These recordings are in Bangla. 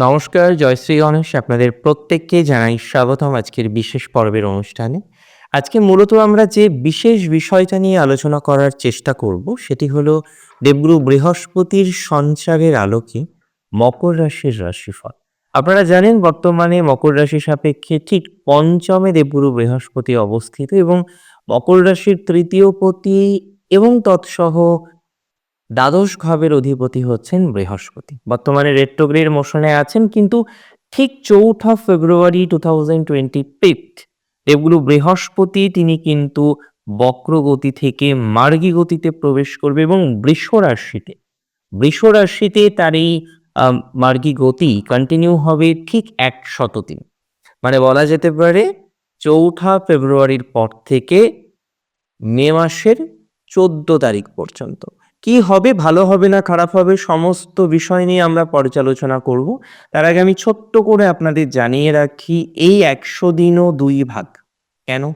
নমস্কার জয়শ্রী গণেশ আপনাদের প্রত্যেককে জানাই স্বাগতম আজকের বিশেষ পর্বের অনুষ্ঠানে। আজকে মূলত আমরা যে বিশেষ বিষয়টা নিয়ে আলোচনা করার চেষ্টা করব সেটি হলো দেবগুরু বৃহস্পতির সঞ্চারের আলোকে মকর রাশির রাশিফল। আপনারা জানেন বর্তমানে মকর রাশি সাপেক্ষে ঠিক পঞ্চমে দেবগুরু বৃহস্পতি অবস্থিত এবং মকর রাশির তৃতীয় পতি এবং তৎসহ দ্বাদশ ভাবের অধিপতি হচ্ছেন বৃহস্পতি। বর্তমানে রেট্রোগ্রেড মোশনে আছেন, কিন্তু ঠিক চৌঠা February two thousand twenty fifth দেবগুরু বৃহস্পতি, তিনি কিন্তু বক্রগতি থেকে মার্গী গতিতে প্রবেশ করবে এবং বৃষ রাশিতে বৃষ রাশিতে তার এই মার্গী গতি কন্টিনিউ হবে ঠিক এক শতদিন মানে বলা যেতে পারে চৌঠা ফেব্রুয়ারির পর থেকে মে মাসের চোদ্দ তারিখ পর্যন্ত। কি হবে, ভালো হবে না খারাপ হবে, সমস্ত বিষয় নিয়ে আমরা পর্যালোচনা করব। তার আগে আমি ছোট্ট করে আপনাদের জানিয়ে রাখি, এই একশো দিনও দুই ভাগ। কেন?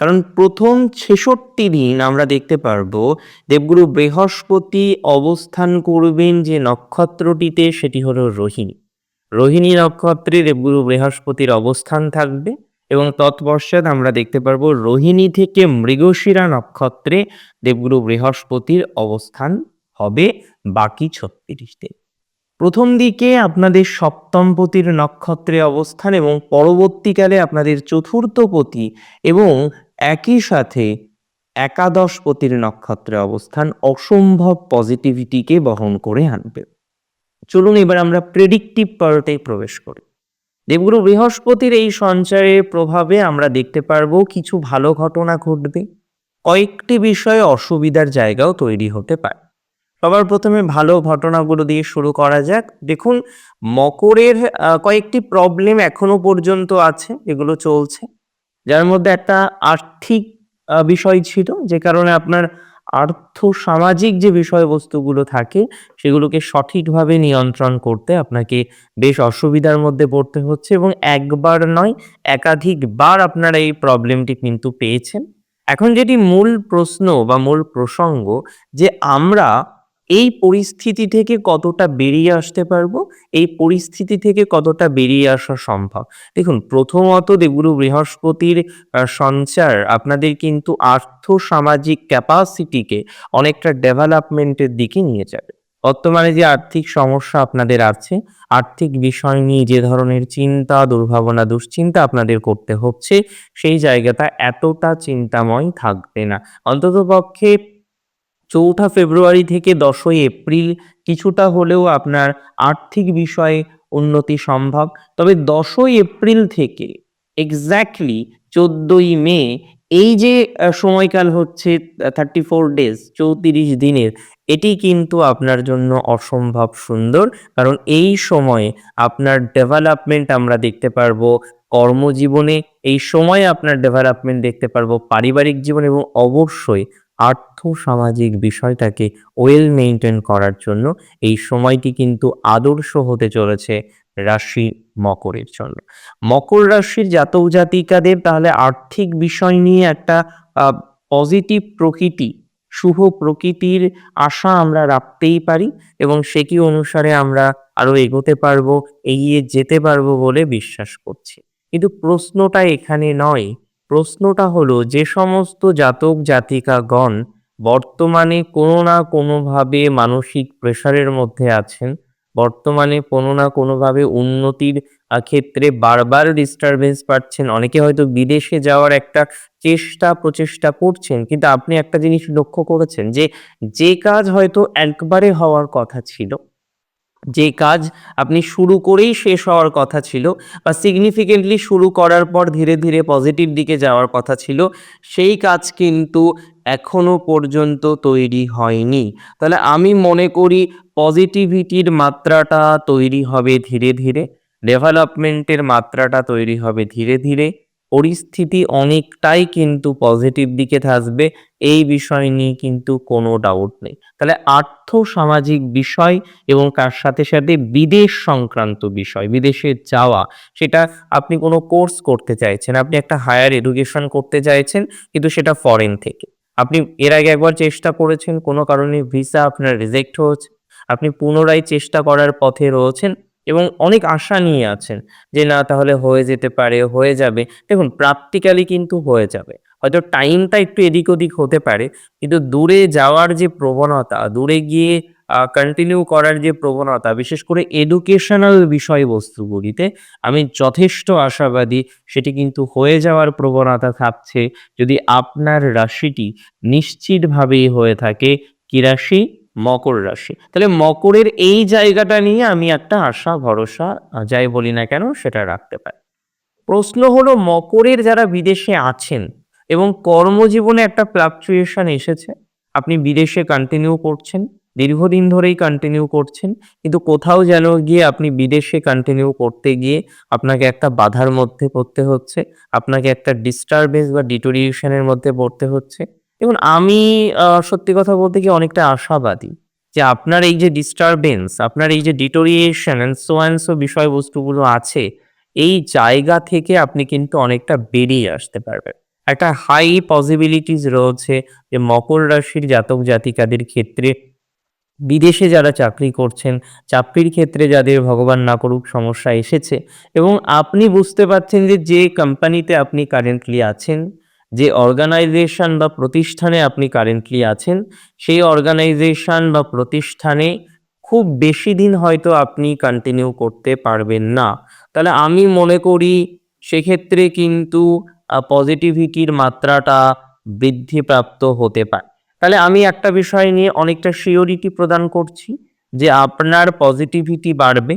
কারণ প্রথম ছেষট্টি দিন আমরা দেখতে পারব, দেবগুরু বৃহস্পতি অবস্থান করবেন যে নক্ষত্রটিতে, সেটি হলো রোহিণী। রোহিণী নক্ষত্রে দেবগুরু বৃহস্পতির অবস্থান থাকবে। এবং তৎপশ্চাৎ আমরা দেখতে পারব রোহিণী থেকে মৃগশিরা নক্ষত্রে দেবগুরু বৃহস্পতির অবস্থান হবে বাকি ছত্রিশ দিন। প্রথম দিকে আপনাদের সপ্তমপতির নক্ষত্রে অবস্থান এবং পরবর্তীকালে আপনাদের চতুর্থপতি এবং একই সাথে একাদশপতির নক্ষত্রে অবস্থান অসম্ভব পজিটিভিটিকে বহন করে আনবে। চলুন এবার আমরা প্রেডিক্টিভ পার্টে প্রবেশ করি। দেবগুরু বৃহস্পতির এই সঞ্চারের প্রভাবে আমরা দেখতে পারব কিছু ভালো ঘটনা ঘটবে। কয়েকটি বিষয়ে অসুবিধার জায়গাও তৈরি হতে পারে। সবার প্রথমে ভালো ঘটনাগুলো দিয়ে শুরু করা যাক। দেখুন, মকরের কয়েকটি প্রবলেম এখনও পর্যন্ত আছে, এগুলো চলছে। যার মধ্যে একটা আর্থিক বিষয় ছিল, যে কারণে আপনার আর্থ সামাজিক যে বিষয়বস্তুগুলো থাকে, সেগুলোকে সঠিকভাবে নিয়ন্ত্রণ করতে আপনাকে বেশ অসুবিধার মধ্যে পড়তে হচ্ছে এবং একবার নয়, একাধিকবার আপনারা এই প্রবলেমটি কিন্তু পেয়েছেন। এখন যেটি মূল প্রশ্ন বা মূল প্রসঙ্গ যে আমরা এই পরিস্থিতি থেকে কতটা বেরিয়ে আসতে পারব? এই পরিস্থিতি থেকে কতটা বেরিয়ে আসা সম্ভব? দেখুন, প্রথমত দেবগুরু বৃহস্পতির সঞ্চার আপনাদের কিন্তু আর্থ সামাজিক ক্যাপাসিটিকে অনেকটা ডেভেলপমেন্টের দিকে নিয়ে যাবে। বর্তমানে যে আর্থিক সমস্যা আপনাদের আছে, আর্থিক বিষয় নিয়ে যে ধরনের চিন্তা, দুর্ভাবনা, দুশ্চিন্তা আপনাদের করতে হচ্ছে, সেই জায়গাটা এতটা চিন্তাময় থাকবে না। অন্ততপক্ষে চৌঠা ফেব্রুয়ারি থেকে দশই এপ্রিল কিছুটা হলেও আপনার আর্থিক বিষয়ে উন্নতি সম্ভব। তবে দশই এপ্রিল থেকে এক্স্যাক্টলি চোদ্দই মে এই যে সময়কাল হচ্ছে থার্টি ফোর ডেজ চৌত্রিশ দিনের, এটি কিন্তু আপনার জন্য অসম্ভব সুন্দর। কারণ এই সময়ে আপনার ডেভেলপমেন্ট আমরা দেখতে পারব কর্মজীবনে, এই সময়ে আপনার ডেভেলপমেন্ট দেখতে পারব পারিবারিক জীবন এবং অবশ্যই আর্থ সামাজিক বিষয়টাকে ওয়েল মেনটেন করার জন্য এই সময়টি কিন্তু আদর্শ হতে চলেছে রাশি মকরের জন্য। মকর রাশির জাতক জাতিকাদের তাহলে আর্থিক বিষয় নিয়ে একটা পজিটিভ প্রকৃতি, শুভ প্রকৃতির আশা আমরা রাখতেই পারি এবং সেটি অনুসারে আমরা আরও এগোতে পারব, এগিয়ে যেতে পারব বলে বিশ্বাস করছি। কিন্তু প্রশ্নটা এখানে নয় প্রশ্নটা হলো, যে সমস্ত জাতক জাতিকাগণ বর্তমানে কোনো না কোনোভাবে মানসিক প্রেশারের মধ্যে আছেন, বর্তমানে কোনো না কোনোভাবে উন্নতির ক্ষেত্রে বারবার ডিস্টারবেন্স পাচ্ছেন, অনেকে হয়তো বিদেশে যাওয়ার একটা চেষ্টা, প্রচেষ্টা করছেন, কিন্তু আপনি একটা জিনিস লক্ষ্য করেছেন যে যে কাজ হয়তো একবারে হওয়ার কথা ছিল যে কাজ আপনি শুরু করেই শেষ হওয়ার কথা ছিল বা সিগনিফিকেন্টলি শুরু করার পর ধীরে ধীরে পজিটিভ দিকে যাওয়ার কথা ছিল, সেই কাজ কিন্তু এখনও পর্যন্ত তৈরি হয়নি। তাহলে আমি মনে করি পজিটিভিটির মাত্রাটা তৈরি হবে ধীরে ধীরে ডেভেলপমেন্টের মাত্রাটা তৈরি হবে ধীরে ধীরে। পরিস্থিতি অনেকটাই কিন্তু পজিটিভ দিকে থাকবে, এই বিষয় নিয়ে কিন্তু কোনো ডাউট নেই। তাহলে আর্থ সামাজিক বিষয় এবং তার সাথে সাথে বিদেশ সংক্রান্ত বিষয়, বিদেশে যাওয়া, সেটা আপনি কোনো কোর্স করতে চাইছেন, আপনি একটা হায়ার এডুকেশন করতে চাইছেন, কিন্তু সেটা ফরেন থেকে। আপনি এর আগে একবার চেষ্টা করেছেন, কোনো কারণে ভিসা আপনার রিজেক্ট হয়েছে, আপনি পুনরায় চেষ্টা করার পথে রয়েছেন এবং অনেক আশা নিয়ে আছেন যে না, তাহলে হয়ে যেতে পারে, হয়ে যাবে। দেখুন প্র্যাকটিক্যালি কিন্তু হয়ে যাবে। হয়তো টাইমটা একটু এদিক ওদিক হতে পারে, কিন্তু দূরে যাওয়ার যে প্রবণতা, দূরে গিয়ে কন্টিনিউ করার যে প্রবণতা, বিশেষ করে এডুকেশনাল বিষয়বস্তুগুলিতে, আমি যথেষ্ট আশাবাদী সেটি কিন্তু হয়ে যাওয়ার প্রবণতা থাকছে। যদি আপনার রাশিটি নিশ্চিতভাবেই হয়ে থাকে, কি রাশি? মকর রাশি। তাহলে মকরের এই জায়গাটা নিয়ে আমি একটা আশা, ভরসা যাই বলি না কেন, সেটা রাখতে পারি। প্রশ্ন হলো, মকরের যারা বিদেশে আছেন এবং কর্মজীবনে একটা ফ্লাকচুয়েশন এসেছে, আপনি বিদেশে কন্টিনিউ করছেন, দীর্ঘদিন ধরেই কন্টিনিউ করছেন, কিন্তু কোথাও যেন গিয়ে আপনি বিদেশে কন্টিনিউ করতে গিয়ে আপনাকে একটা বাধার মধ্যে পড়তে হচ্ছে, আপনাকে একটা ডিস্টারবেন্স বা ডিটোরিয়েশনের মধ্যে পড়তে হচ্ছে। দেখুন, আমি সত্যি কথা বলতে কি অনেকটা আশাবাদী যে আপনার এই যে ডিস্টারবেন্স আপনার এই যে deterioration and so and so বিষয়বস্তুগুলো আছে, এই জায়গা থেকে আপনি কিন্তু অনেকটা বেরিয়ে আসতে পারবেন। একটা হাই পসিবিলিটিস রয়েছে যে মকর রাশির জাতক জাতিকাদের ক্ষেত্রে, বিদেশে যারা চাকরি করছেন, চাকরির ক্ষেত্রে যাদের ভগবান না করুক সমস্যা এসেছে এবং আপনি বুঝতে পারছেন যে যে কোম্পানিতে আপনি কারেন্টলি আছেন যে অর্গানাইজেশন বা প্রতিষ্ঠানে আপনি কারেন্টলি আছেন, সেই অর্গানাইজেশন বা প্রতিষ্ঠানে খুব বেশি দিন হয়তো আপনি কন্টিনিউ করতে পারবেন না। তাহলে আমি মনে করি সেক্ষেত্রে কিন্তু পজিটিভিটির মাত্রাটা বৃদ্ধিপ্রাপ্ত হতে পারে। তাহলে আমি একটা বিষয় নিয়ে অনেকটা সিওরিটি প্রদান করছি যে আপনার পজিটিভিটি বাড়বে।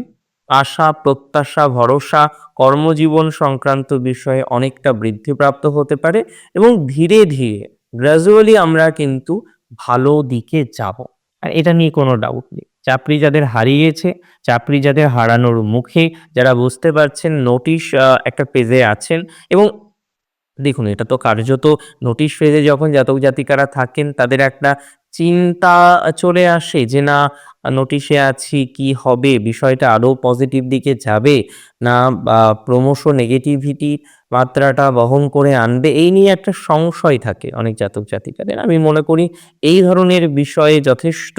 আশা, প্রত্যাশা, ভরসা, কর্মজীবন সংক্রান্ত বিষয়ে অনেকটা বৃদ্ধিপ্রাপ্ত হতে পারে এবং ধীরে ধীরে গ্র্যাজুয়ালি আমরা কিন্তু ভালো দিকে যাব। আর এটা নিয়ে কোনো ডাউট নেই। চাকরি যাদের হারিয়েছে, চাকরি যাদের হারানোর মুখে, যারা বুঝতে পারছেন নোটিশ একটা পেজে আছেন এবং দেখুন, এটা তো কার্যত নোটিশ ফেজে যখন জাতক জাতিকারা থাকেন, তাদের একটা চিন্তা চলে আসে যে, না নোটিশে আছি, কি হবে? বিষয়টা আরও পজিটিভ দিকে যাবে? না, বা ক্রমশ নেগেটিভিটি মাত্রাটা বহন করে আনবে? এই নিয়ে একটা সংশয় থাকে অনেক জাতক জাতিকাদের। আমি মনে করি এই ধরনের বিষয়ে যথেষ্ট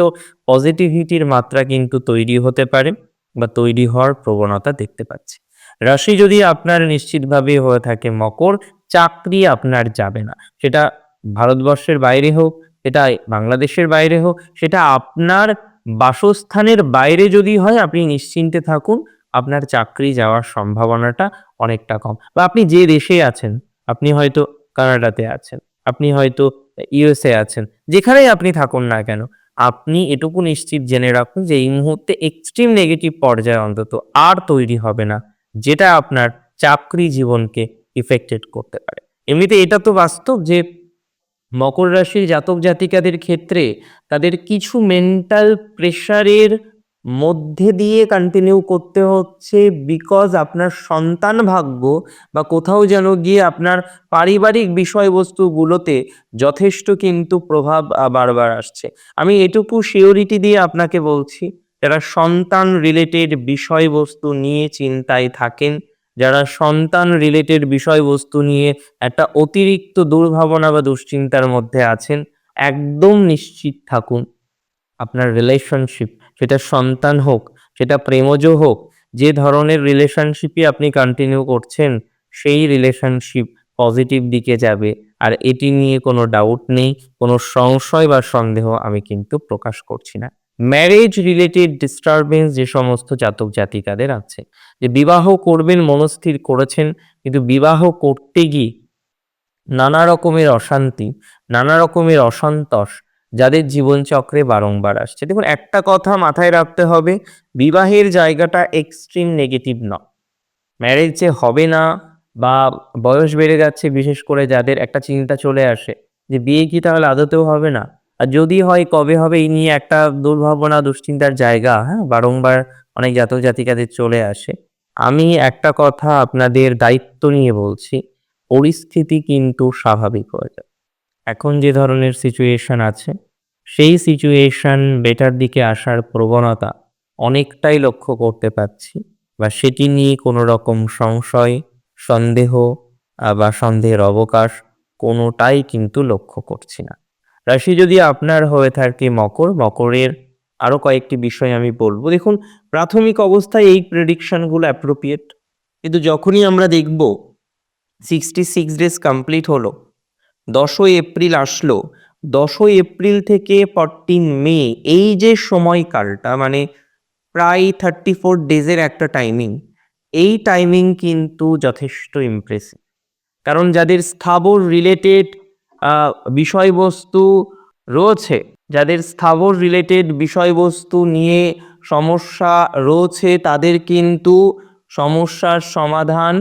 পজিটিভিটির মাত্রা কিন্তু তৈরি হতে পারে বা তৈরি হওয়ার প্রবণতা দেখতে পাচ্ছি। রাশি যদি আপনার নিশ্চিতভাবে হয়ে থাকে মকর চাকরি আপনার যাবে না। সেটা ভারতবর্ষের বাইরে হোক, সেটা বাংলাদেশের বাইরে হোক, সেটা আপনার বাসস্থানের বাইরে যদি হয়, আপনি নিশ্চিন্তে থাকুন, আপনার চাকরি যাওয়ার সম্ভাবনাটা অনেকটা কম। বা আপনি যে দেশে আছেন, আপনি হয়তো কানাডাতে আছেন, আপনি হয়তো ইউএসএ আছেন, যেখানেই আপনি থাকুন না কেন, আপনি এটুকু নিশ্চিত জেনে রাখুন যে এই মুহূর্তে এক্সট্রিম নেগেটিভ পর্যায়ে অন্তত আর তৈরি হবে না, যেটা আপনার চাকরি জীবনকে ইফেক্টেড করতে পারে। এমনিতে এটা তো বাস্তব যে মকর রাশির জাতক জাতিকাদের ক্ষেত্রে তাদের কিছু মেন্টাল প্রেশারের মধ্যে দিয়ে কন্টিনিউ করতে হচ্ছে বিকজ আপনার সন্তান ভাগ্য বা কোথাও যেন গিয়ে আপনার পারিবারিক বিষয়বস্তুগুলোতে যথেষ্ট কিন্তু প্রভাব বারবার আসছে। আমি এটুকু শিওরিটি দিয়ে আপনাকে বলছি, যারা সন্তান রিলেটেড বিষয়বস্তু নিয়ে চিন্তায় থাকেন যারা সন্তান রিলেটেড বিষয়বস্তু নিয়ে একটা অতিরিক্ত দুর্ভাবনা বা দুশ্চিন্তার মধ্যে আছেন, একদম নিশ্চিত থাকুন। আপনার রিলেশনশিপ সেটা সন্তান হোক, সেটা প্রেমজ হোক, যে ধরনের রিলেশনশিপই আপনি কন্টিনিউ করছেন, সেই রিলেশনশিপ পজিটিভ দিকে যাবে। আর এটি নিয়ে কোনো ডাউট নেই, কোনো সংশয় বা সন্দেহ আমি কিন্তু প্রকাশ করছি না। ম্যারেজ রিলেটেড ডিস্টারবেন্স যে সমস্ত জাতক জাতিকাদের আছে, যে বিবাহ করবেন, মনস্থির করেছেন, কিন্তু বিবাহ করতে গিয়ে নানা রকমের অশান্তি, নানা রকমের অসন্তোষ যাদের জীবনচক্রে বারংবার আসছে। দেখুন, একটা কথা মাথায় রাখতে হবে, বিবাহের জায়গাটা এক্সট্রিম নেগেটিভ নয়। ম্যারেজ যে হবে না বা বয়স বেড়ে যাচ্ছে, বিশেষ করে যাদের একটা চিন্তা চলে আসে, যে বিয়ে কি তাহলে আদতেও হবে না? আর যদি হয়, কবে হবে এই নিয়ে একটা দুর্ভাবনা, দুশ্চিন্তার জায়গা হ্যাঁ? বারংবার অনেক জাতক জাতিকাদের চলে আসে। আমি একটা কথা আপনাদের দায়িত্ব নিয়ে বলছি, পরিস্থিতি কিন্তু স্বাভাবিক হয়ে যাবে এখন যে ধরনের সিচুয়েশন আছে, সেই সিচুয়েশন বেটার দিকে আসার প্রবণতা অনেকটাই লক্ষ্য করতে পারছি বা সেটি নিয়ে কোনো রকম সংশয়, সন্দেহ বা সন্দেহের অবকাশ কোনোটাই কিন্তু লক্ষ্য করছি না। রাশি যদি আপনার হয়ে থাকে মকর, মকরের আরও কয়েকটি বিষয় আমি বলব। দেখুন, প্রাথমিক অবস্থায় এই প্রেডিকশনগুলো অ্যাপ্রোপ্রিয়েট কিন্তু যখনই আমরা দেখব সিক্সটি সিক্স ডেজ কমপ্লিট হলো, দশই এপ্রিল আসলো, দশই এপ্রিল থেকে ফরটিন মে এই যে সময়কালটা মানে প্রায় থার্টি ফোর ডেজের একটা টাইমিং এই টাইমিং কিন্তু যথেষ্ট ইমপ্রেসিভ কারণ যাদের স্থাবর রিলেটেড বিষয়বস্তু রয়েছে। যাদের স্থাবর রিলেটেড বিষয়বস্তু নিয়ে সমস্যা রয়েছে, তাদের কিন্তু সমস্যার সমাধান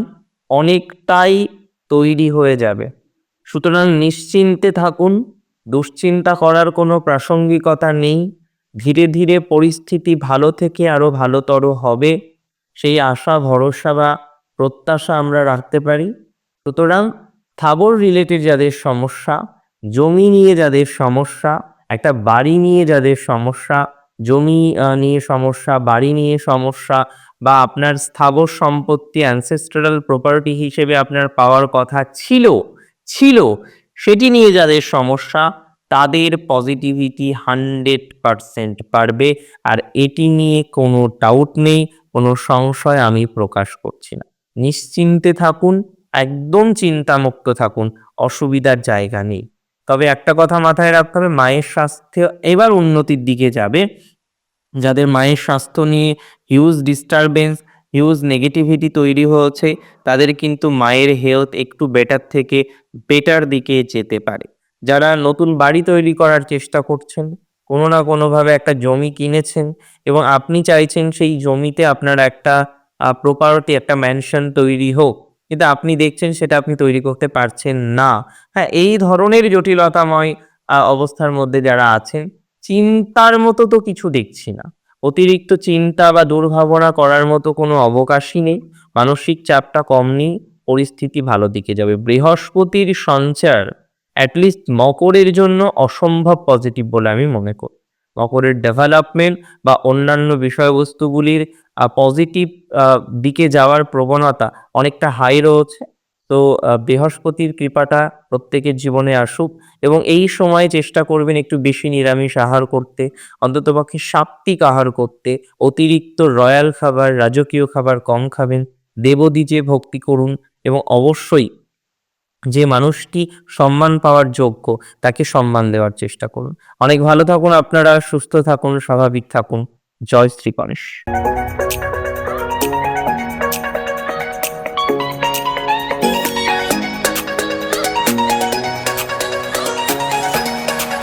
অনেকটাই তৈরি হয়ে যাবে। সুতরাং নিশ্চিন্তে থাকুন, দুশ্চিন্তা করার কোনো প্রাসঙ্গিকতা নেই। ধীরে ধীরে পরিস্থিতি ভালো থেকে আরও ভালোতর হবে, সেই আশা, ভরসা বা প্রত্যাশা আমরা রাখতে পারি। সুতরাং স্থাবর রিলেটেড যাদের সমস্যা, জমি নিয়ে যাদের সমস্যা, একটা বাড়ি নিয়ে যাদের সমস্যা, জমি নিয়ে সমস্যা, বাড়ি নিয়ে সমস্যা, বা আপনার স্থাবর সম্পত্তি অ্যানসেস্ট্রাল প্রপার্টি হিসেবে আপনার পাওয়ার কথা ছিল ছিল, সেটি নিয়ে যাদের সমস্যা, তাদের পজিটিভিটি হান্ড্রেড পারসেন্ট পারবে, আর এটি নিয়ে কোনো ডাউট নেই, কোনো সংশয় আমি প্রকাশ করছি না। নিশ্চিন্তে থাকুন একদম চিন্তামুক্ত থাকুন, অসুবিধার জায়গা নেই। তবে একটা কথা মাথায় রাখতে হবে, মায়ের স্বাস্থ্য এবার উন্নতির দিকে যাবে। যাদের মায়ের স্বাস্থ্য নিয়ে হিউজ ডিস্টারবেন্স হিউজ নেগেটিভিটি তৈরি হয়েছে, তাদের কিন্তু মায়ের হেলথ একটু বেটার থেকে বেটার দিকে যেতে পারে। যারা নতুন বাড়ি তৈরি করার চেষ্টা করছেন, কোনো না কোনোভাবে একটা জমি কিনেছেন এবং আপনি চাইছেন সেই জমিতে আপনার একটা প্রপার্টি একটা ম্যানশন তৈরি হোক কিন্তু আপনি দেখছেন সেটা আপনি তৈরি করতে পারছেন না। হ্যাঁ এই ধরনের জটিলতাময় অবস্থার মধ্যে যারা আছেন, চিন্তার মতো তো কিছু দেখছি না। অতিরিক্ত চিন্তা বা দুর্ভাবনা করার মতো কোনো অবকাশই নেই। মানসিক চাপটা কম নেই, পরিস্থিতি ভালো দিকে যাবে। বৃহস্পতির সঞ্চার অ্যাটলিস্ট মকরের জন্য অসম্ভব পজিটিভ বলে আমি মনে করি। মকরের ডেভেলপমেন্ট বা অন্যান্য বিষয়বস্তুগুলির পজিটিভ দিকে যাওয়ার প্রবণতা অনেকটা হাই রয়েছে। তো বৃহস্পতির কৃপাটা প্রত্যেকের জীবনে আসুক এবং এই সময় চেষ্টা করবেন একটু বেশি নিরামিষ আহার করতে, অন্ততপক্ষে সাত্ত্বিক আহার করতে, অতিরিক্ত রয়্যাল খাবার, রাজকীয় খাবার কম খাবেন দেবদ্বীজে ভক্তি করুন এবং অবশ্যই যে মানুষটি সম্মান পাওয়ার যোগ্য তাকে সম্মান দেওয়ার চেষ্টা করুন। অনেক ভালো থাকুন, আপনারা সুস্থ থাকুন, স্বাভাবিক থাকুন। জয় শ্রী গণেশ।